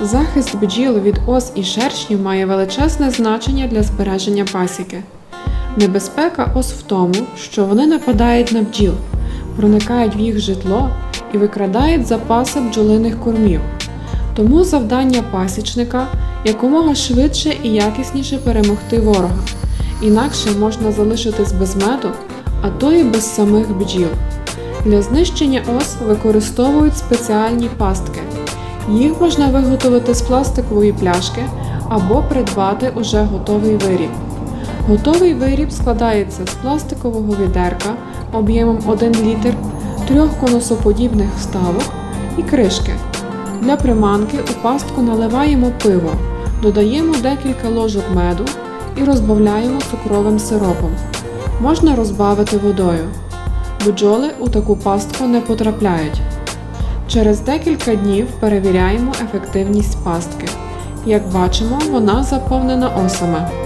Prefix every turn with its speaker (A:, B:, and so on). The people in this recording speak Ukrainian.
A: Захист бджіл від ос і шершнів має величезне значення для збереження пасіки. Небезпека ос в тому, що вони нападають на бджіл, проникають в їх житло і викрадають запаси бджолиних кормів. Тому завдання пасічника якомога швидше і якісніше перемогти ворога, інакше можна залишитись без меду, а то і без самих бджіл. Для знищення ос використовують спеціальні пастки. Їх можна виготовити з пластикової пляшки або придбати уже готовий виріб. Готовий виріб складається з пластикового відерка об'ємом 1 літр, трьох конусоподібних вставок і кришки. Для приманки у пастку наливаємо пиво, додаємо декілька ложок меду і розбавляємо цукровим сиропом. Можна розбавити водою. Бджоли у таку пастку не потрапляють. Через декілька днів перевіряємо ефективність пастки. Як бачимо, вона заповнена осами.